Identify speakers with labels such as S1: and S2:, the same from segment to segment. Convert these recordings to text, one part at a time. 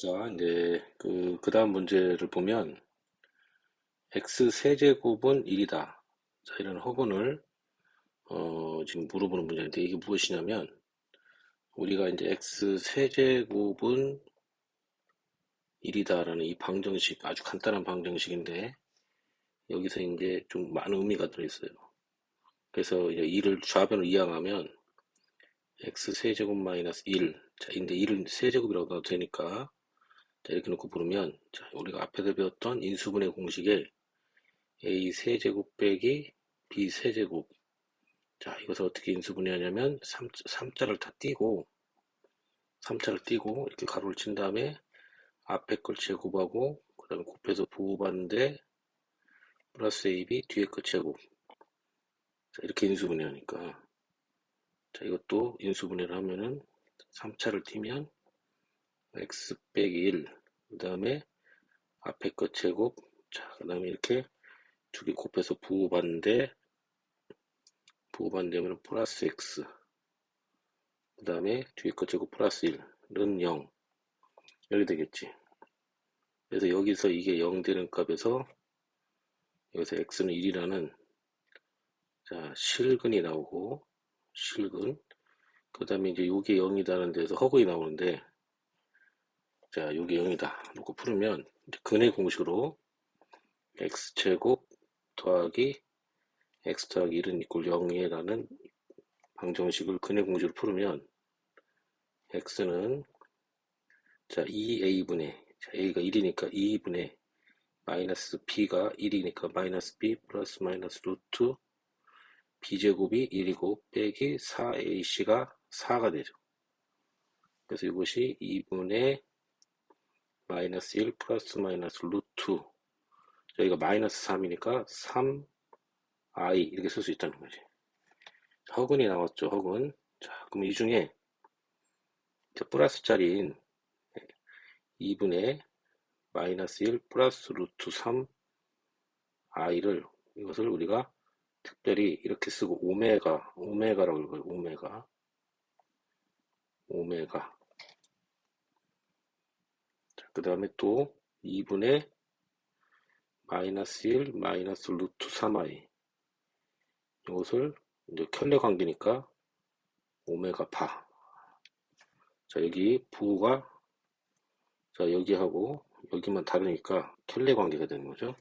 S1: 자, 이제 그, 그 다음 문제를 보면 x 세제곱은 1이다. 자, 이런 허근을 어, 지금 물어보는 문제인데 이게 무엇이냐면 우리가 이제 x 세제곱은 1이다라는 이 방정식 아주 간단한 방정식인데 여기서 이제 좀 많은 의미가 들어있어요. 그래서 이제 2를 좌변으로 이항하면 x 세제곱 마이너스 1. 자, 근데 1을 세제곱이라고 되니까 자, 이렇게 놓고 부르면 자, 우리가 앞에서 배웠던 인수분해 공식에 a 세제곱 빼기 b 세제곱. 자 이것을 어떻게 인수분해하냐면 3, 3자를 다 띄고 3자를 띄고 이렇게 가로를 친 다음에 앞에 걸 제곱하고 그 다음에 곱해서 부호받는데 플러스 ab 뒤에 거 제곱. 자 이렇게 인수분해하니까. 자 이것도 인수분해를 하면은 3차를 띄면 x 빼기 1, 그 다음에 앞에 것 제곱, 자, 그 다음에 이렇게 두 개 곱해서 부호반대, 부호반대면 플러스 x, 그 다음에 뒤에 것 제곱 플러스 1은 0. 이렇게 되겠지. 그래서 여기서 이게 0 되는 값에서 여기서 x는 1이라는 자, 실근이 나오고 실근 그 다음에 이제 요게 0이다는 데서 허근이 나오는데 자, 여기 0이다. 놓고 풀으면 근의 공식으로 x제곱 더하기 x 더하기 1은 이꼴 0이라는 방정식을 근의 공식으로 풀으면 x는 자 2a분의 자, a가 1이니까 2분의 마이너스 b가 1이니까 마이너스 b 플러스 마이너스 루트 b제곱이 1이고 빼기 4ac가 4가 되죠. 그래서 이것이 2분의 마이너스 1 플러스 마이너스 루트 여기가 마이너스 3이니까 3i 이렇게 쓸 수 있다는 거지. 허근이 나왔죠 허근. 자 그럼 이 중에 플러스 자리인 2분의 마이너스 1 플러스 루트 3i를 이것을 우리가 특별히 이렇게 쓰고 오메가 오메가라고 읽어요 오메가. 오메가 그 다음에 또 2분의 마이너스 1 마이너스 루트 3i 이것을 이제 켤레 관계니까 오메가 파. 자 여기 부가 자 여기하고 여기만 다르니까 켤레 관계가 되는 거죠.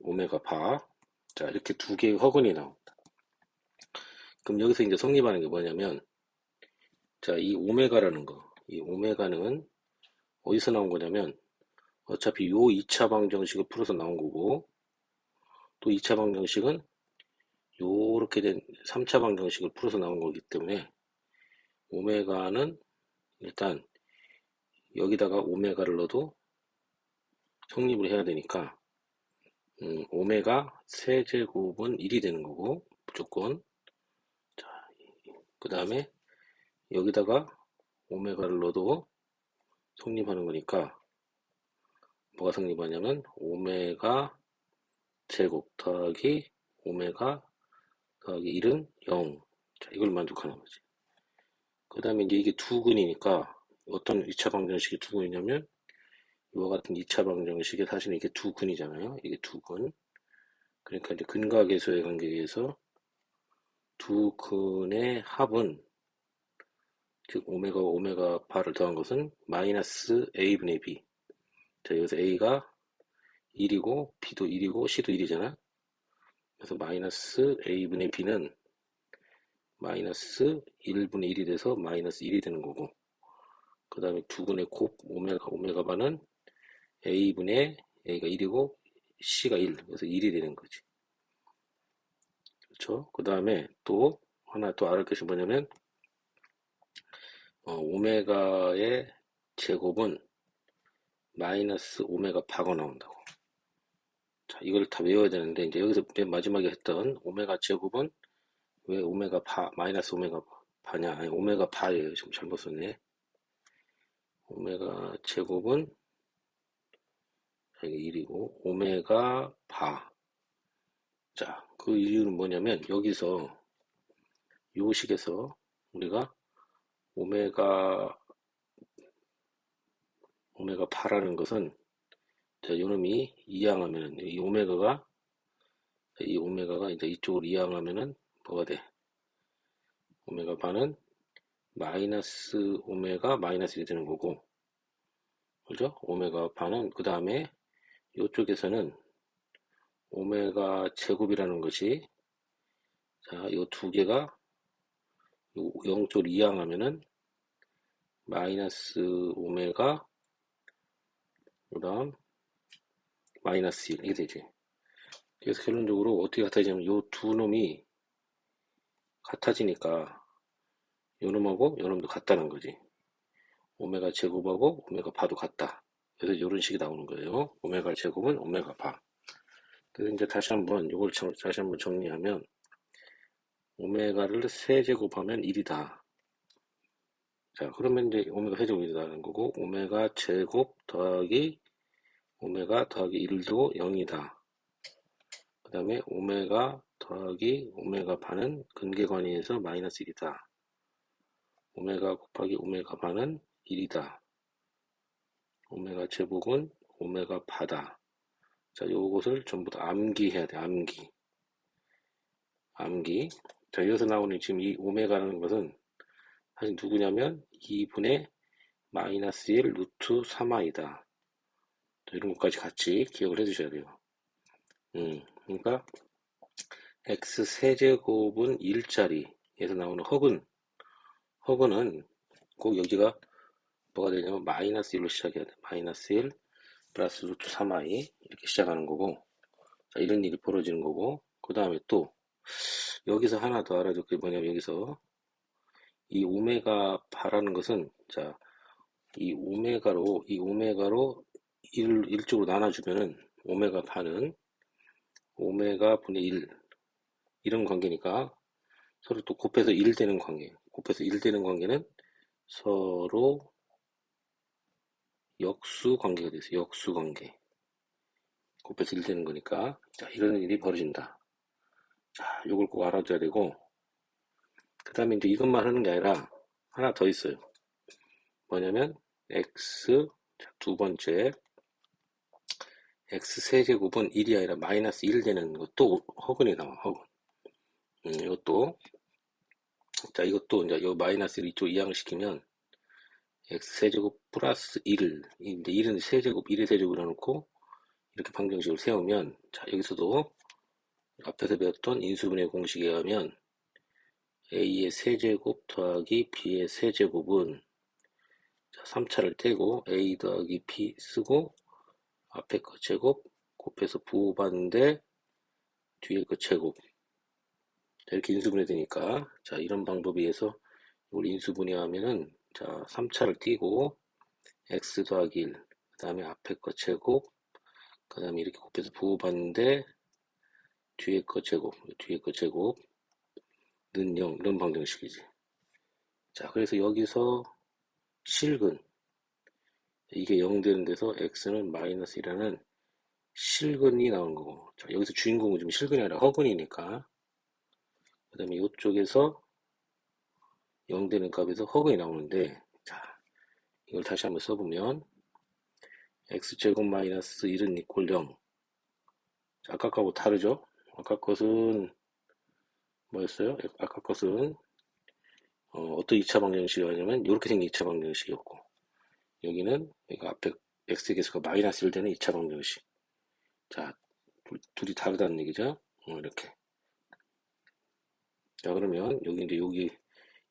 S1: 오메가 파. 자 이렇게 두 개의 허근이 나옵니다. 그럼 여기서 이제 성립하는 게 뭐냐면 자 이 오메가라는 거, 이 오메가는 어디서 나온 거냐면 어차피 요 2차 방정식을 풀어서 나온 거고 또 2차 방정식은 요렇게 된 3차 방정식을 풀어서 나온 거기 때문에 오메가는 일단 여기다가 오메가를 넣어도 성립을 해야 되니까 음, 오메가 세제곱은 1이 되는 거고 무조건. 자 그 다음에 여기다가 오메가를 넣어도 성립하는 거니까 뭐가 성립하냐면 오메가 제곱 더하기 오메가 더하기 1은 0. 자, 이걸 만족하는 거지. 그 다음에 이제 이게 두 근이니까 어떤 2차 방정식이 두 근이냐면 이와 같은 2차 방정식에 사실은 이게 두 근이잖아요. 이게 두 근. 그러니까 이제 근과 계수의 관계에 의해서 두 근의 합은 즉 오메가 오메가 바를 더한 것은 마이너스 a분의 b. 자 여기서 a가 1이고 b도 1이고 c도 1이잖아. 그래서 마이너스 a분의 b는 마이너스 1분의 1이 돼서 마이너스 1이 되는 거고 그 다음에 두근의 곱 오메가 오메가 바는 a분의 a가 1이고 c가 1 그래서 1이 되는 거지. 그렇죠? 그 다음에 또 하나 또 알을 것이 뭐냐면 어, 오메가의 제곱은 마이너스 오메가 파가 나온다고. 자, 이걸 다 외워야 되는데, 이제 여기서 맨 마지막에 했던 오메가 제곱은 왜 오메가 파, 마이너스 오메가 파냐? 아니, 오메가 파예요. 지금 잘못 썼네. 오메가 제곱은 여기 1이고, 오메가 파. 자, 그 이유는 뭐냐면, 여기서, 요 식에서 우리가 오메가 오메가 파라는 것은 자, 요놈이 이항하면은 이 오메가가 이 오메가가 이제 이쪽으로 이항하면은 뭐가 돼? 오메가 바는 마이너스 오메가 마이너스 1이 되는 거고 그죠? 오메가 바는 그 다음에 이쪽에서는 오메가 제곱이라는 것이 자, 요두 개가 0쪽으로 이항하면은 마이너스 오메가 그 다음 마이너스 1 이게 되지. 그래서 결론적으로 어떻게 같아지냐면 요두 놈이 같아지니까 요 놈하고 요 놈도 같다는 거지. 오메가 제곱하고 오메가 바도 같다. 그래서 이런 식이 나오는 거예요. 오메가 제곱은 오메가 바 그래서 이제 다시 한번 이걸 다시 한번 정리하면 오메가를 세제곱하면 1이다. 자 그러면 이제 오메가 세제곱이 되는 거고 오메가 제곱 더하기 오메가 더하기 1도 0이다. 그 다음에 오메가 더하기 오메가 반은 근계관위에서 마이너스 1이다. 오메가 곱하기 오메가 반은 1이다. 오메가 제곱은 오메가 바다. 자 요것을 전부 다 암기해야 돼 암기. 암기 자 여기서 나오는 지금 이 오메가라는 것은 사실 누구냐면 2분의 마이너스 1 루트 3i다. 이런 것까지 같이 기억을 해주셔야 돼요. 음, 그러니까 x 세제곱은 1짜리에서 나오는 허근 허근은 꼭 여기가 뭐가 되냐면 마이너스 1로 시작해야 돼. 마이너스 1 플러스 루트 3i 이렇게 시작하는 거고 자, 이런 일이 벌어지는 거고 그 다음에 또 여기서 하나 더 알아둘 게 뭐냐면 여기서 이 오메가 바라는 것은 자, 이 오메가로 이 오메가로 1, 1쪽으로 나눠주면은 오메가 바는 오메가 분의 1 이런 관계니까 서로 또 곱해서 1 되는 관계 곱해서 1 되는 관계는 서로 역수 관계가 됐어요. 역수 관계. 곱해서 1 되는 거니까. 자 이런 일이 벌어진다 자 요걸 꼭 알아줘야 되고 그 다음에 이제 이것만 하는 게 아니라 하나 더 있어요. 뭐냐면 x 두 번째. X 세제곱은 1이 아니라 마이너스 1 되는 것도 허근이 나와 허근. 음, 이것도. 자 이것도 이제 요 마이너스 1 이쪽 이항을 시키면 x 세제곱 플러스 1 이제 1은 세제곱 1의 세제곱을 해놓고 이렇게 방정식을 세우면 자 여기서도 앞에서 배웠던 인수분해 공식에 의하면 a의 세제곱 더하기 b의 세제곱은 3차를 떼고 a 더하기 b 쓰고 앞에 거 제곱 곱해서 부호받는데 뒤에 거 제곱. 이렇게 인수분해 되니까. 자 이런 방법에 의해서 이걸 인수분해하면은 자 3차를 띄고 x 더하기 1그 다음에 앞에 거 제곱 그 다음에 이렇게 곱해서 부호받는데 뒤에 거 제곱 뒤에 거 제곱 는 0, 이런 방정식이지. 자, 그래서 여기서 실근. 이게 0 되는 데서 x는 마이너스 1라는 실근이 나오는 거고. 자, 여기서 주인공은 좀 실근이 아니라 허근이니까. 그 다음에 이쪽에서 0 되는 값에서 허근이 나오는데, 자, 이걸 다시 한번 써보면, x제곱 마이너스 1은 이꼴 0. 자, 아까 거하고 다르죠? 아까 것은 뭐였어요? 아까 것은 어, 떤 2차 방정식이었냐면 이렇게 생긴 2차 방정식이었고 여기는 여기 앞에 x의 개수가 마이너스 1 되는 2차 방정식. 자 둘, 이 다르다는 얘기죠? 어, 이렇게. 자 그러면 여기 이제 여기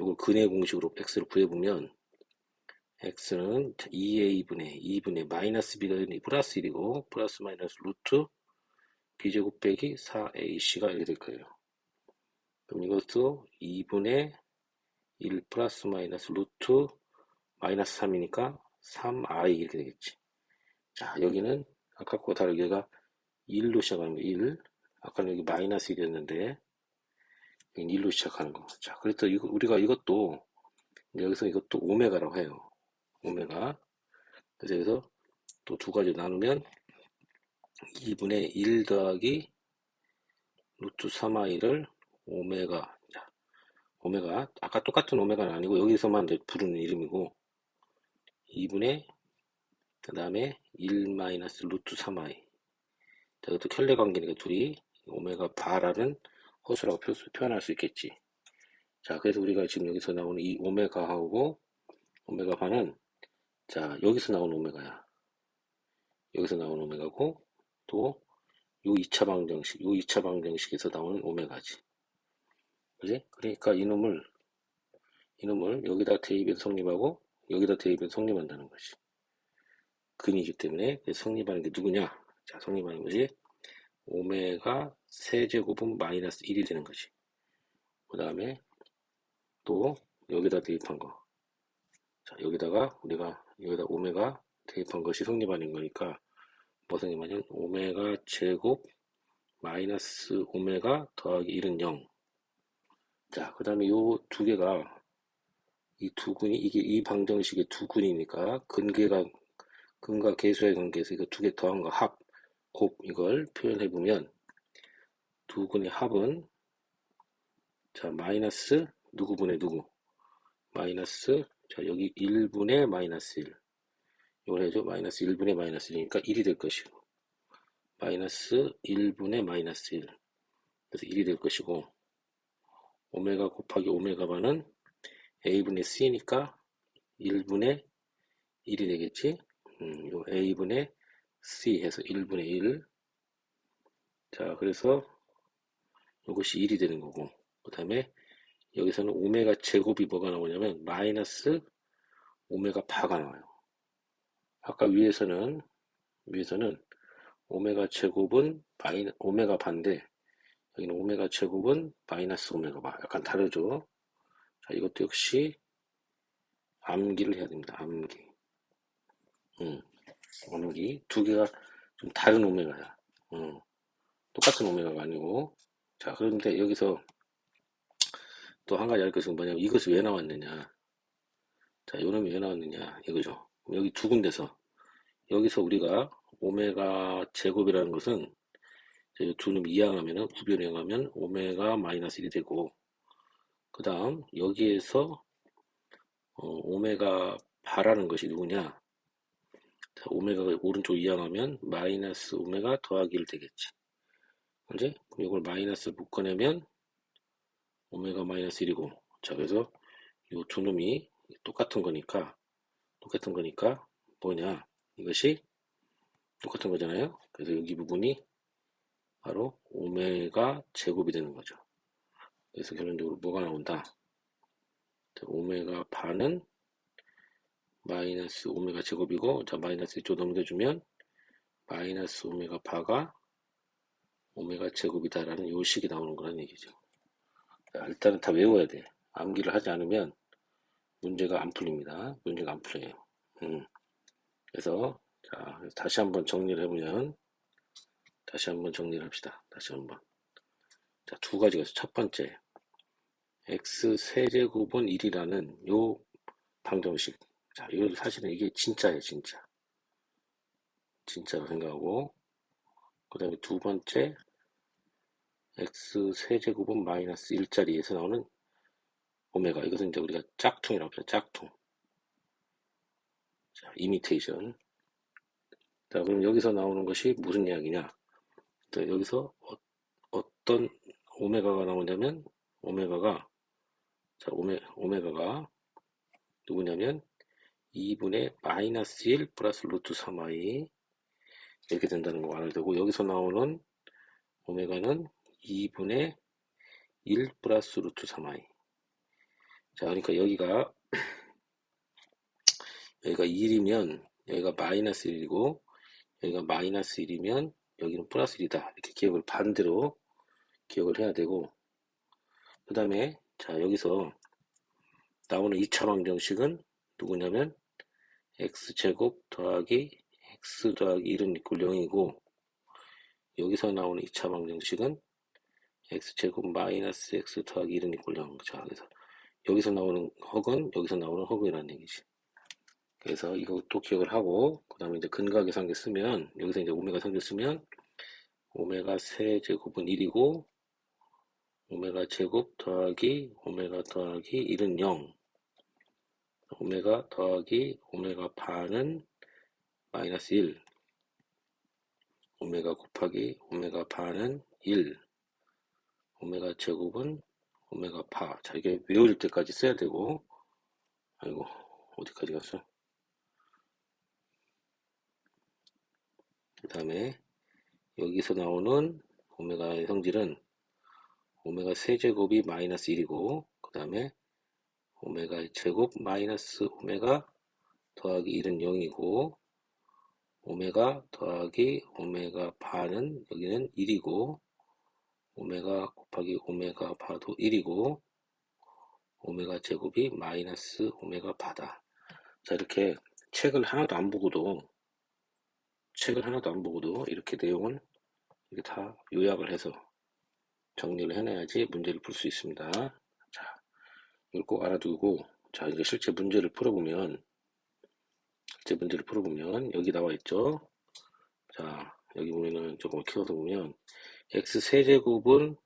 S1: 이걸 근의 공식으로 x를 구해보면 x는 2a분의 2분의 마이너스 b가 플러스 1이고 플러스 마이너스 루트 b제곱 빼기 4ac가 이렇게 될 거예요 그럼 이것도 2분의 1 플러스 마이너스 루트 마이너스 3이니까 3i 이렇게 되겠지. 자, 여기는 아까 거 다르게 얘가 1로 시작하는 거, 1. 아까는 여기 마이너스 1이었는데, 여기 1로 시작하는 거. 자, 그래서 우리가 이것도, 여기서 이것도 오메가라고 해요. 오메가. 그래서 여기서 또 두 가지 나누면 2분의 1 더하기 루트 3i를 오메가 자, 오메가 아까 똑같은 오메가는 아니고 여기서만 부르는 이름이고 2분의 그 다음에 1 마이너스 루트 3i 자 이것도 켤레 관계니까 둘이 오메가 바라는 허수라고 표, 표현할 수 있겠지. 자 그래서 우리가 지금 여기서 나오는 이 오메가하고 오메가 바는 자 여기서 나온 오메가야. 여기서 나온 오메가고 또 요 2차 방정식 요 2차 방정식에서 나오는 오메가지. 그지? 그러니까 이놈을 이놈을 여기다 대입해서 성립하고 여기다 대입해서 성립한다는 거지. 근이기 때문에 성립하는 게 누구냐? 자 성립하는 것이 오메가 세제곱은 마이너스 1이 되는 거지. 그 다음에 또 여기다 대입한 거. 자, 여기다가 우리가 여기다 오메가 대입한 것이 성립하는 거니까 뭐 성립하냐면 오메가 제곱 마이너스 오메가 더하기 1은 0. 자, 그 다음에 요 두 개가 이 두 군이 이게 이 방정식의 두 군이니까 근계가 근과 계수의 관계에서 이거 두 개 더한 거 합, 곱 이걸 표현해 보면 두 군의 합은 자 마이너스 누구분의 누구 마이너스 자 여기 1분의 마이너스 1 이걸 해줘 마이너스 1분의 마이너스 1이니까 1이 될 것이고 마이너스 1분의 마이너스 1 그래서 1이 될 것이고 오메가 곱하기 오메가 반은 a분의 c니까 1분의 1이 되겠지? 음, 요 a분의 c 해서 1분의 1 자 그래서 이것이 1이 되는 거고 그 다음에 여기서는 오메가 제곱이 뭐가 나오냐면 마이너스 오메가 파가 나와요. 아까 위에서는 위에서는 오메가 제곱은 마이 오메가 반데 여기는 오메가 제곱은 마이너스 오메가 바 약간 다르죠. 자 이것도 역시 암기를 해야 됩니다. 암기. 음, 암기 두 개가 좀 다른 오메가야. 음, 똑같은 오메가가 아니고 자 그런데 여기서 또 한 가지 알 것은 뭐냐면 이것이 왜 나왔느냐 자 요놈이 왜 나왔느냐 이거죠 여기 두 군데서 여기서 우리가 오메가 제곱이라는 것은 두놈 이항하면 구변형하면 오메가 마이너스 1이 되고 그 다음 여기에서 어, 오메가 바라는 것이 누구냐? 자, 오메가가 오른쪽 이항하면 마이너스 오메가 더하기 1 되겠지. 그지? 이걸 마이너스 묶어내면 오메가 마이너스 1이고 자 그래서 이 두 놈이 똑같은 거니까 똑같은 거니까 뭐냐 이것이 똑같은 거잖아요 그래서 여기 부분이 바로 오메가 제곱이 되는 거죠 그래서 결론적으로 뭐가 나온다 오메가 반은 마이너스 오메가 제곱이고 자 마이너스 이쪽 넘겨주면 마이너스 오메가 바가 오메가 제곱이다라는 요식이 나오는 거란 얘기죠. 일단은 다 외워야 돼. 암기를 하지 않으면 문제가 안 풀립니다. 문제가 안 풀려요. 음. 그래서 자 다시 한번 정리를 해보면 다시 한번 정리를 합시다. 다시 한번 자 두 가지가 있어. 첫 번째 x 세제곱은 1이라는 요 방정식 자 이거 사실은 이게 진짜예요 진짜 진짜로 생각하고 그 다음에 두 번째 x 세제곱은 마이너스 1짜리에서 나오는 오메가 이것은 이제 우리가 짝퉁이라고 합니다. 짝퉁 자, 이미테이션 자 그럼 여기서 나오는 것이 무슨 이야기냐? 자, 여기서 어, 떤 오메가가 나오냐면 오메가가 자 오메, 오메가가 누구냐면 2분의 마이너스 1 플러스 루트 3i 이렇게 된다는 거 알아야 되고 여기서 나오는 오메가는 2분의 1 플러스 루트 3i 자 그러니까 여기가 여기가 1이면 여기가 마이너스 1이고 여기가 마이너스 1이면 여기는 플러스 1이다 이렇게 기억을 반대로 기억을 해야 되고 그 다음에 자 여기서 나오는 2차 방정식은 누구냐면 x제곱 더하기 x 더하기 1은 이꼴 0이고 여기서 나오는 2차 방정식은 x제곱 마이너스 x 더하기 1은 이꼴 0. 자, 그래서 여기서 나오는 헉은 여기서 나오는 헉이라는 얘기지. 그래서 이것도 기억을 하고 그 다음에 이제 근각의 상계 쓰면 여기서 이제 오메가 상계 쓰면 오메가 세 제곱은 1이고 오메가 제곱 더하기 오메가 더하기 1은 0 오메가 더하기 오메가 반은 마이너스 1 오메가 곱하기 오메가 바는 1 오메가 제곱은 오메가 바. 자, 이게 외울 때까지 써야 되고 아이고 어디까지 갔어? 그 다음에 여기서 나오는 오메가의 성질은 오메가 세제곱이 마이너스 1이고 그 다음에 오메가의 제곱 마이너스 오메가 더하기 1은 0이고 오메가 더하기 오메가 바는 여기는 1이고 오메가 곱하기 오메가 바도 1이고 오메가 제곱이 마이너스 오메가 바다. 자 이렇게 책을 하나도 안 보고도 책을 하나도 안 보고도 이렇게 내용을 이렇게 다 요약을 해서 정리를 해놔야지 문제를 풀 수 있습니다. 자, 이걸 꼭 알아두고, 자, 이제 실제 문제를 풀어보면, 실제 문제를 풀어보면, 여기 나와 있죠? 자, 여기 보면은 조금 키워서 보면, x 세제곱은,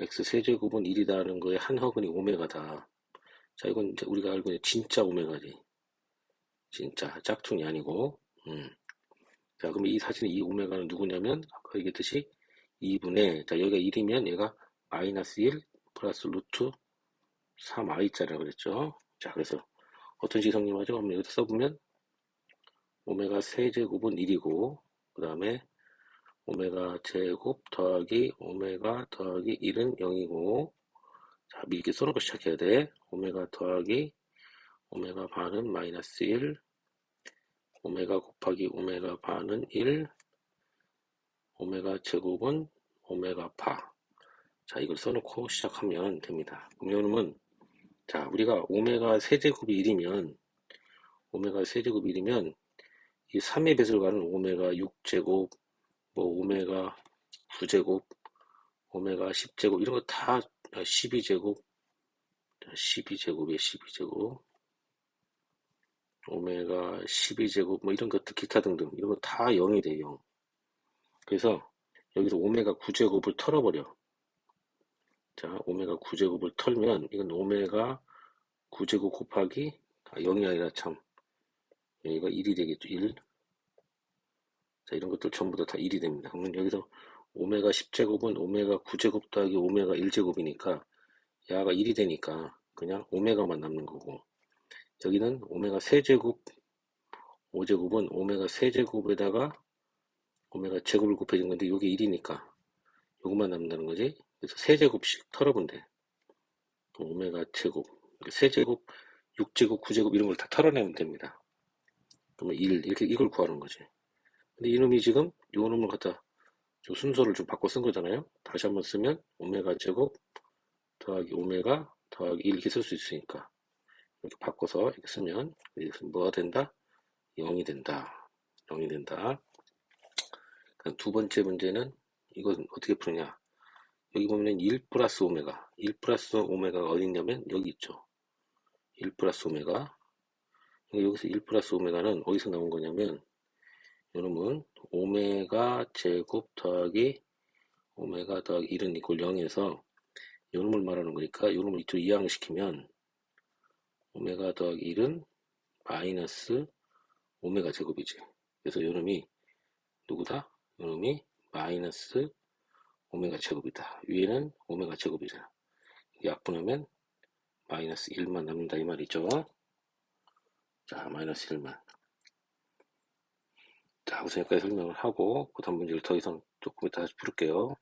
S1: x 세제곱은 1이다는 거에 한 허근이 오메가다. 자, 이건 우리가 알고 있는 진짜 오메가지. 진짜, 짝퉁이 아니고, 음. 자, 그럼 이 사진의 이 오메가는 누구냐면, 아까 얘기했듯이 2분의, 자, 여기가 1이면 얘가 마이너스 1 플러스 루트 3i자라고 그랬죠. 자, 그래서 어떤 식이 성립하죠? 그럼 여기서 써보면, 오메가 세제곱은 1이고, 그 다음에 오메가 제곱 더하기 오메가 더하기 1은 0이고, 자, 미리 써놓고 시작해야 돼. 오메가 더하기 오메가 반은 마이너스 1, 오메가 곱하기 오메가 반은 1, 오메가 제곱은 오메가 파. 자, 이걸 써놓고 시작하면 됩니다. 그러면, 자, 우리가 오메가 세제곱이 1이면, 오메가 세제곱이 1이면, 이 3의 배수를 가는 오메가 6제곱, 뭐, 오메가 9제곱, 오메가 10제곱, 이런 거 다 12제곱, 12제곱이에 12제곱, 오메가 12제곱, 뭐 이런 것들, 기타 등등, 이런 거 다 0이 돼, 0. 그래서 여기서 오메가 9제곱을 털어버려. 자, 오메가 9제곱을 털면 이건 오메가 9제곱 곱하기 아, 0이 아니라 참 여기가 1이 되겠죠. 1. 자, 이런 것들 전부 다, 다 1이 됩니다. 그러면 여기서 오메가 10제곱은 오메가 9제곱 더하기 오메가 1제곱이니까 야가 1이 되니까 그냥 오메가만 남는 거고 여기는 오메가 세제곱 5제곱은 오메가 세제곱에다가 오메가 제곱을 곱해준 건데 이게 1이니까 요것만 남는다는 거지. 그래서 세제곱씩 털어본 돼. 오메가 제곱 세제곱 6제곱 9제곱 이런 걸 다 털어내면 됩니다. 그러면 1 이렇게 이걸 구하는 거지. 근데 이놈이 지금 요 놈을 갖다 좀 순서를 좀 바꿔 쓴 거잖아요. 다시 한번 쓰면 오메가 제곱 더하기 오메가 더하기 1 이렇게 쓸 수 있으니까 이렇게 바꿔서 이렇게 쓰면 이것은 뭐가 된다? 0이 된다 0이 된다 두 번째 문제는 이건 어떻게 푸느냐. 여기 보면 1 플러스 오메가. 1 플러스 오메가가 어디 있냐면 여기 있죠. 1 플러스 오메가. 여기서 1 플러스 오메가는 어디서 나온 거냐면 여러분 오메가 제곱 더하기 오메가 더하기 1은 이꼴 0에서 요놈을 말하는 거니까 요놈을 이쪽 이항을 시키면 오메가 더하기 1은 마이너스 오메가 제곱이지. 그래서 요놈이 누구다? 이놈이 마이너스 오메가 제곱이다. 위에는 오메가 제곱이잖아. 약분하면 마이너스 1만 남는다 이 말이죠. 자, 마이너스 1만. 자, 우선 여기까지 설명을 하고 그 다음 문제를 더 이상 조금 이따 다시 풀을게요.